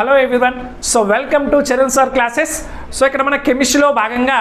Hello everyone. So welcome to Charan sir classes. So ఇక్కడ మన కెమిస్ట్రీలో భాగంగా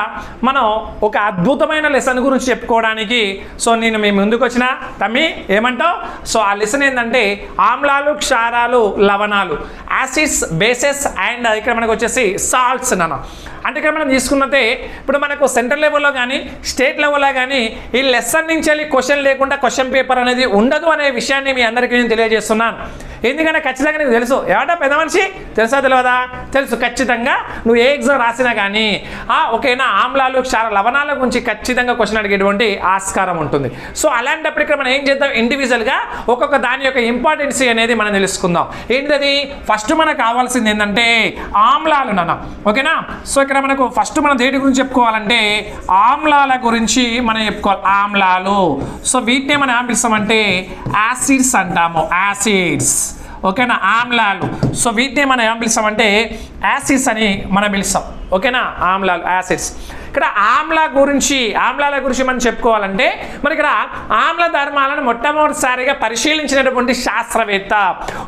మనం ఒక అద్భుతమైన లెసన్ గురించి చెప్పుకోవడానికి సో నేను మీ ముందుకు వచ్చిన తమ్మి ఏమంటావు? సో ఆ లెసన్ ఏంటంటే ఆమ్లాలు క్షారాలు లవణాలు యాసిడ్స్ బేసెస్ అండ్ ఇక్కడ మనకు వచ్చేసి సాల్ట్స్ నాన్న. అంటే ఇక్కడ మనం తీసుకున్నట్టే ఇప్పుడు మనకు సెంట్రల్ లెవెల్లో కానీ స్టేట్ లెవెల్లో కానీ ఈ లెసన్ నుంచి వెళ్ళి క్వశ్చన్ లేకుండా క్వశ్చన్ పేపర్ అనేది ఉండదు అనే విషయాన్ని మీ అందరికీ నేను తెలియజేస్తున్నాను. ఎందుకంటే ఖచ్చితంగా నీకు తెలుసు. ఏమంటా పెద్ద మనిషి? తెలుసా తెలియదా తెలుసు. ఖచ్చితంగా నువ్వు ఏ ఎగ్జామ్ రాసినా కానీ ఆ ఓకేనా ఆమ్లాలు క్షార లవణాల గురించి ఖచ్చితంగా క్వశ్చన్ అడిగేటువంటి ఆస్కారం ఉంటుంది. సో అలాంటప్పుడు ఇక్కడ మనం ఏం చేద్దాం? ఇండివిజువల్గా ఒక్కొక్క దాని యొక్క ఇంపార్టెన్సీ అనేది మనం తెలుసుకుందాం. ఏంటిది ఫస్ట్ మనకు కావాల్సింది ఏంటంటే ఆమ్లాలు నాన్న. ఓకేనా? సో ఇక్కడ మనకు ఫస్ట్ మనం దేటి గురించి చెప్పుకోవాలంటే ఆమ్లాల గురించి మనం చెప్పుకోవాలి. ఆమ్లాలు. సో వీటినే మనం ఏం పిలుస్తామంటే? యాసిడ్స్ అంటాము. యాసిడ్స్ ఓకేనా? ఆమ్లాలు. సో వీటిని మనం ఏం పిలుస్తామంటే యాసిడ్స్ అని మనం పిలుస్తాం. ఓకేనా? ఆమ్లాలు యాసిడ్స్. ఇక్కడ ఆమ్ల గురించి ఆమ్లాల గురించి మనం చెప్పుకోవాలంటే మరి ఇక్కడ ఆమ్ల ధర్మాలను మొట్టమొదటిసారిగా పరిశీలించినటువంటి శాస్త్రవేత్త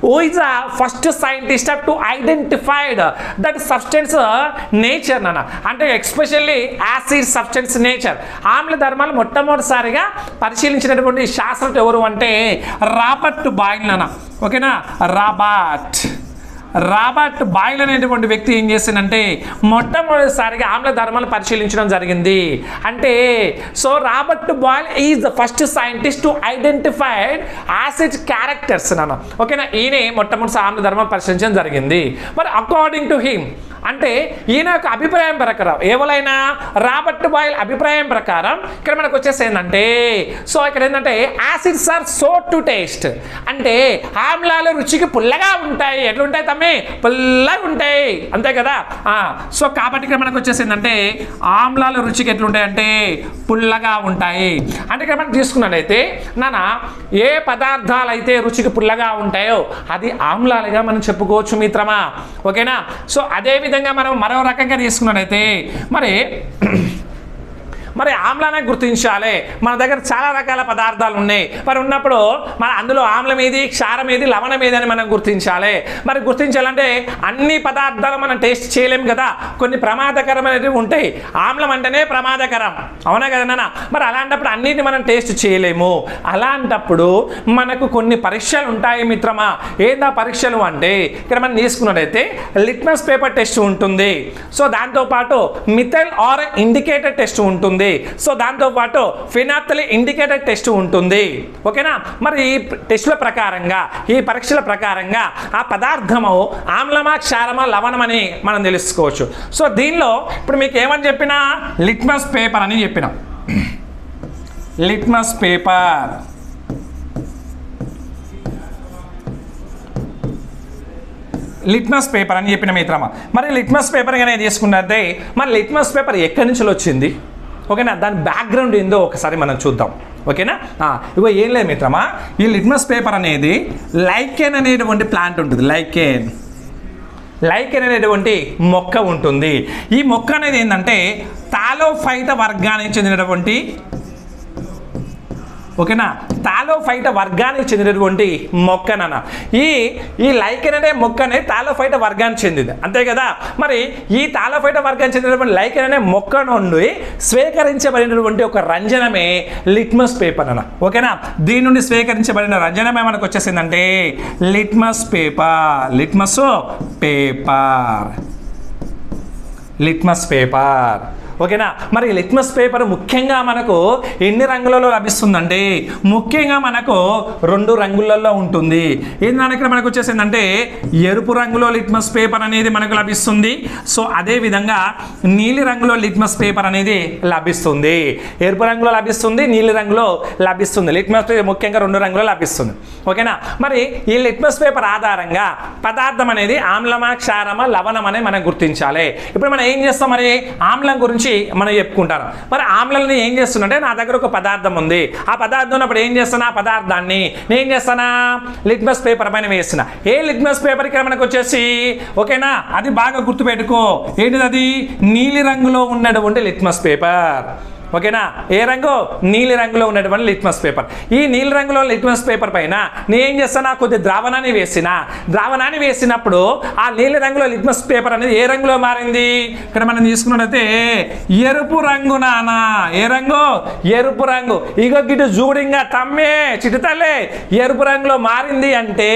who is first scientist to identified that substance nature నాన్న. అంటే ఎక్స్పెషల్లీ యాసిడ్ సబ్స్టెన్స్ నేచర్. ఆమ్ల ధర్మాలు మొట్టమొదటిసారిగా పరిశీలించినటువంటి శాస్త్రవేత్త ఎవరు అంటే రాబర్ట్ బాయిల్ నాన్న. ఓకేనా? రాబర్ట్. రాబర్ట్ బాయిల్ అనేటువంటి వ్యక్తి ఏం చేసిందంటే మొట్టమొదటిసారిగా ఆమ్ల ధర్మాలు పరిశీలించడం జరిగింది. అంటే so Robert Boyle is the first scientist to identified acid characters నన్ను. ఓకేనా? ఈయనే మొట్టమొదటిసారి ఆమ్ల ధర్మాలు పరిశీలించడం జరిగింది. మరి అకార్డింగ్ టు హిమ్ అంటే ఈయన యొక్క అభిప్రాయం ప్రకారం ఎవరైనా రాబర్ట్ బాయిల్ అభిప్రాయం ప్రకారం ఇక్కడ మనకు వచ్చేసి ఏంటంటే సో ఇక్కడ ఏంటంటే acids are sour to taste. అంటే ఆమ్లాలు రుచికి పుల్లగా ఉంటాయి ఎట్లుంటాయి మాత్రమే పుల్లగా ఉంటాయి. అంతే కదా? సో కాబట్టి ఇక్కడ మనకు వచ్చేసి ఏంటంటే ఆమ్లాలు రుచికి ఎట్లుంటాయంటే పుల్లగా ఉంటాయి. అంటే ఇక్కడ మనం తీసుకున్నట్టయితే నాన్న ఏ పదార్థాలు అయితే రుచికి పుల్లగా ఉంటాయో అది ఆమ్లాలుగా మనం చెప్పుకోవచ్చు మిత్రమా? ఓకేనా? సో అదేవిధంగా మనం మరో రకంగా తీసుకున్నట్టయితే మరి మరి ఆమ్లాన్ని గుర్తించాలి. మన దగ్గర చాలా రకాల పదార్థాలు ఉన్నాయి. మరి ఉన్నప్పుడు మన అందులో ఆమ్లం ఏది క్షారం ఏది లవణం ఏది అని మనం గుర్తించాలి. మరి గుర్తించాలంటే అన్ని పదార్థాలు మనం టేస్ట్ చేయలేము కదా. కొన్ని ప్రమాదకరమైనవి ఉంటాయి. ఆమ్లం అంటేనే ప్రమాదకరం. అవునా కదా నాన్న? మరి అలాంటప్పుడు అన్నిటిని మనం టేస్ట్ చేయలేము. అలాంటప్పుడు మనకు కొన్ని పరీక్షలు ఉంటాయి మిత్రమా. ఏందా పరీక్షలు అంటే ఇక్కడ మనం తీసుకున్నట్టయితే లిట్మస్ పేపర్ టెస్ట్ ఉంటుంది. సో దాంతోపాటు మిథైల్ ఆర్ ఇండికేటర్ టెస్ట్ ఉంటుంది. సో దాంతోపాటు ఫినాప్తలి ఇండికేటర్ టెస్ట్ ఉంటుంది. ఓకేనా? మరి ఈ టెస్టుల ప్రకారంగా ఈ పరీక్షల ప్రకారంగా ఆ పదార్థము ఆమ్లమా క్షారమా లవణమని మనం తెలుసుకోవచ్చు. సో దీనిలో ఇప్పుడు మీకు ఏమని చెప్పినా? లిట్మస్ పేపర్ అని చెప్పిన. Litmus paper. లిట్మస్ పేపర్ అని చెప్పిన మిత్రమా. మరి లిట్మస్ పేపర్ కానీ తీసుకున్నట్టే మరి లిట్మస్ పేపర్ ఎక్కడి నుంచి వచ్చింది? ఓకేనా? దాని బ్యాక్గ్రౌండ్ ఏందో ఒకసారి మనం చూద్దాం. ఓకేనా? ఇగో ఏం లేదు మిత్రమా? ఈ లిట్మస్ పేపర్ అనేది లైకెన్ అనేటువంటి ప్లాంట్ ఉంటుంది. లైకెన్ లైకెన్ అనేటువంటి మొక్క ఉంటుంది. ఈ మొక్క అనేది ఏంటంటే తాలోఫైత వర్గానికి చెందినటువంటి ఓకేనా? తాలోఫైట వర్గానికి చెందినటువంటి మొక్కనన్న. ఈ ఈ లైకెన్ అనే మొక్క అనేది తాలోఫైట వర్గానికి చెందింది. అంతే కదా? మరి ఈ తాలోఫైట వర్గానికి చెందినటువంటి లైకెన్ అనే మొక్క నుండి స్వీకరించబడినటువంటి ఒక రంజనమే లిట్మస్ పేపర్ అన్న. ఓకేనా? దీని నుండి స్వీకరించబడిన రంజనమే మనకు వచ్చేసిందంటే litmus paper. Litmus paper. Litmus paper. ఓకేనా? మరి లిట్మస్ పేపర్ ముఖ్యంగా మనకు ఎన్ని రంగులలో లభిస్తుందండి ముఖ్యంగా మనకు రెండు రంగులలో ఉంటుంది. ఏంటంటే ఇక్కడ మనకు వచ్చేసిందంటే ఎరుపు రంగులో లిట్మస్ పేపర్ అనేది మనకు లభిస్తుంది. సో అదే విధంగా నీలి రంగులో లిట్మస్ పేపర్ అనేది లభిస్తుంది. ఎరుపు రంగులో లభిస్తుంది నీలి రంగులో లభిస్తుంది. లిట్మస్ పేపర్ ముఖ్యంగా రెండు రంగులో లభిస్తుంది. ఓకేనా? మరి ఈ లిట్మస్ పేపర్ ఆధారంగా పదార్థం అనేది ఆమ్లమా క్షారమా లవణం అనేది మనం గుర్తించాలి. ఇప్పుడు మనం ఏం చేస్తాం మరి? ఆమ్లం గురించి మనం చెప్పుకుంటారు. మరి ఆమ్లని ఏం చేస్తున్నంటే నా దగ్గర ఒక పదార్థం ఉంది. ఆ పదార్థం ఉన్నప్పుడు ఏం చేస్తున్నా? ఆ పదార్థాన్ని నేను ఏం చేస్తానా లిట్మస్ పేపర్ పైన వేస్తున్నా. ఏ లిట్మస్ పేపర్ ఇక్కడ మనకు వచ్చేసి ఓకేనా? అది బాగా గుర్తుపెట్టుకో. ఏంటిది అది? నీలి రంగులో ఉన్నటువంటి లిట్మస్ పేపర్. ఓకేనా? ఏ రంగు? నీలి రంగులో ఉన్నటువంటి లిట్మస్ పేపర్ ఈ నీలి రంగులో లిట్మస్ పేపర్ పైన నేను ఏం చేస్తానా? కొద్ది ద్రావణాన్ని వేసిన. ద్రావణాన్ని వేసినప్పుడు ఆ నీలి రంగులో లిట్మస్ పేపర్ అనేది ఏ రంగులో మారింది? ఇక్కడ మనం తీసుకున్నట్టయితే ఎరుపు రంగు నానా. ఏ రంగు? ఎరుపు రంగు. ఇగో గిటు జూడింగా తమ్మే చిటితల్లే ఎరుపు రంగులో మారింది అంటే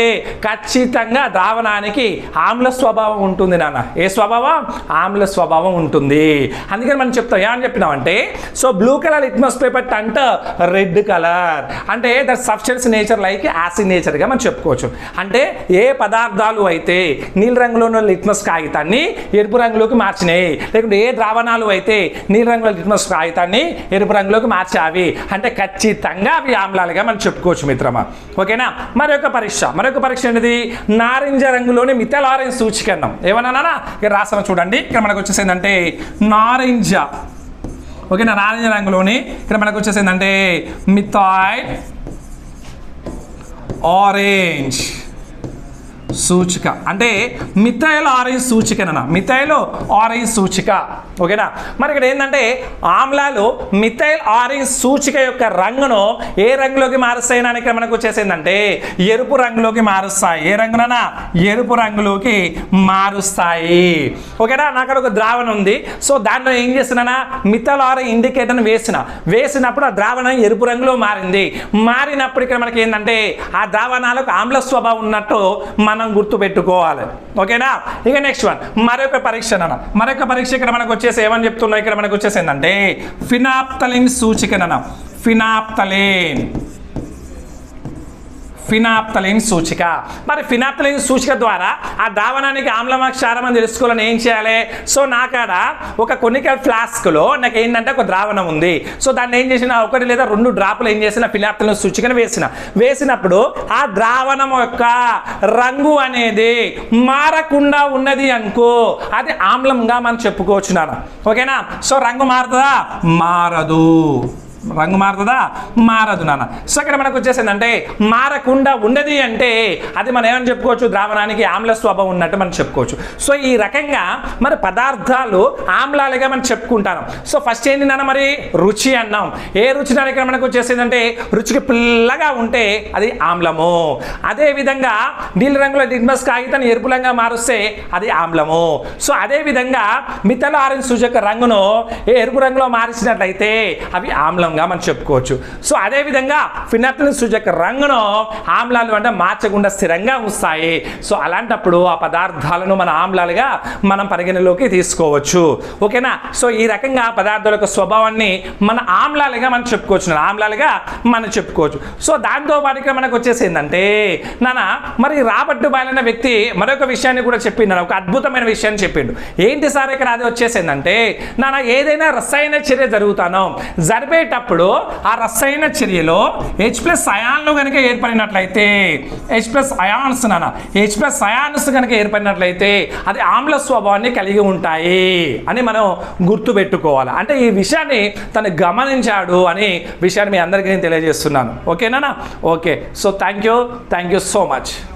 ఖచ్చితంగా ద్రావణానికి ఆమ్ల స్వభావం ఉంటుంది నాన్న ఏ స్వభావం? ఆమ్ల స్వభావం ఉంటుంది. అందుకని మనం చెప్తాం ఏమని చెప్పినామంటే so blue colour litmus paper అంటే రెడ్ కలర్ అంటే that substance nature like acid నేచర్గా మనం చెప్పుకోవచ్చు. అంటే ఏ పదార్థాలు అయితే నీలి రంగులో ఉన్న లిట్మస్ కాగితాన్ని ఎరుపు రంగులోకి మార్చినాయి లేకుంటే ఏ ద్రావణాలు అయితే నీలి రంగులో లిట్మస్ కాగితాన్ని ఎరుపు రంగులోకి మార్చావి అంటే ఖచ్చితంగా అవి ఆమ్లాలుగా మనం చెప్పుకోవచ్చు మిత్రమా. ఓకేనా? మరొక పరీక్ష. మరొక పరీక్ష ఏంటిది? నారింజ రంగులోని మిథల్ ఆరెంజ్ సూచికన్నం ఏమన్నా ఇక్కడ రాసిన చూడండి. ఇక్కడ మనకు వచ్చేసి ఏంటంటే నారింజ. ఓకేనా? నారింజ రంగులోని ఇక్కడ మనకు వచ్చేసి ఏంటంటే మిథాయిల్ ఆరెంజ్ సూచిక. అంటే మిథైల్ ఆరెంజ్ సూచికనన్నా మిథైల్ ఆరెంజ్ సూచిక. ఓకేనా? మరి ఇక్కడ ఏంటంటే ఆమ్లాలు మిథైల్ ఆరెంజ్ సూచిక యొక్క రంగును ఏ రంగులోకి మారుస్తాయి అని ఇక్కడ మనకు వచ్చేసిందంటే ఎరుపు రంగులోకి మారుస్తాయి. ఏ రంగునన్నా ఎరుపు రంగులోకి మారుస్తాయి. ఓకేనా? నాకు అక్కడ ఒక ద్రావణం ఉంది. సో దాంట్లో ఏం చేస్తున్నానా? మిథైల్ ఆరెంజ్ ఇండికేటర్ని వేసిన వేసినప్పుడు ఆ ద్రావణం ఎరుపు రంగులో మారింది. మారినప్పుడు ఇక్కడ మనకి ఏంటంటే ఆ ద్రావణాలకు ఆమ్ల స్వభావం ఉన్నట్టు మనం గుర్తుపెట్టుకోవాలి. ఓకేనా? ఇక నెక్స్ట్ వన్ మరొక పరీక్ష అన్న. మరొక పరీక్ష ఇక్కడ మనకు వచ్చేసి ఏమని చెప్తున్నాయి ఇక్కడ మనకు వచ్చేసి ఏంటంటే ఫినాప్తలిన్ సూచికనన ఫినాప్తలిన్. ఫినాప్తలైన్ సూచిక. మరి ఫినాప్తలైన్ సూచిక ద్వారా ఆ ద్రావణానికి ఆమ్లమా క్షారం అని తెలుసుకోవాలని ఏం చేయాలి? సో నాకాడ ఒక కొన్ని ఫ్లాస్క్లో నాకు ఏంటంటే ఒక ద్రావణం ఉంది. సో దాన్ని ఏం చేసిన? ఒకటి లేదా రెండు డ్రాపులు ఏం చేసిన? ఫినాప్తలైన్ సూచికను వేసిన. వేసినప్పుడు ఆ ద్రావణం యొక్క రంగు అనేది మారకుండా ఉన్నది అనుకో అది ఆమ్లంగా మనం చెప్పుకోవచ్చు నాన్న. ఓకేనా? సో రంగు మారుతుందా? మారదు. రంగు మారుతుందా? మారదు నాన్న. సో ఇక్కడ మనకు వచ్చేసిందంటే మారకుండా ఉండది అంటే అది మనం ఏమని చెప్పుకోవచ్చు? ద్రావణానికి ఆమ్ల స్వభావం ఉన్నట్టు మనం చెప్పుకోవచ్చు. సో ఈ రకంగా మరి పదార్థాలు ఆమ్లాలుగా మనం చెప్పుకుంటాం. సో ఫస్ట్ ఏంటి నాన్న మరి? రుచి అన్నాం. ఏ రుచి నాన్న ఇక్కడ మనకు వచ్చేసిందంటే రుచికి పిల్లగా ఉంటే అది ఆమ్లము. అదే విధంగా నీళ్ళ రంగులో డిగ్మస్ కాగితాన్ని ఎరుపు రంగా మారుస్తే అది ఆమ్లము. సో అదే విధంగా మిథల ఆరెంజ్ సూచక రంగును ఏ ఎరుపు రంగులో మార్చినట్లయితే అవి ఆమ్లంగా మనం చెప్పుకోవచ్చు. సో అదే విధంగా సూచక రంగును ఆమ్లాలు అంటే మార్చకుండా స్థిరంగా వస్తాయి సో అలాంటప్పుడు ఆ పదార్థాలను మన ఆమ్లాలుగా మనం పరిగణలోకి తీసుకోవచ్చు. ఓకేనా? సో ఈ రకంగా పదార్థాల యొక్క స్వభావాన్ని మన ఆమ్లాలుగా మనం చెప్పుకోవచ్చు. ఆమ్లాలుగా మనం చెప్పుకోవచ్చు. సో దాంతో పాటుగా మనకు వచ్చేసి ఏంటంటే నాన్న మరి రాబట్టు బాలైన వ్యక్తి మరొక విషయాన్ని కూడా చెప్పిండు. ఒక అద్భుతమైన విషయాన్ని చెప్పిండు. ఏంటి సార్ ఇక్కడ అది వచ్చేసిందంటే నాన్న ఏదైనా రసాయన చర్య జరుగుతానో. జరిపేటప్పుడు ఆ రసాయన చర్యలో హెచ్ ప్లస్ అయాన్లు కనుక ఏర్పడినట్లయితే హెచ్ ప్లస్ అయాన్స్ నాన్న హెచ్ ప్లస్ అయాన్స్ కనుక ఏర్పడినట్లయితే అది ఆమ్ల స్వభావాన్ని కలిగి ఉంటాయి అని మనం గుర్తుపెట్టుకోవాలి. అంటే ఈ విషయాన్ని తను గమనించాడు అని విషయాన్ని మీ అందరికీ నేను తెలియజేస్తున్నాను. ఓకేనా okay. So thank you thank you so much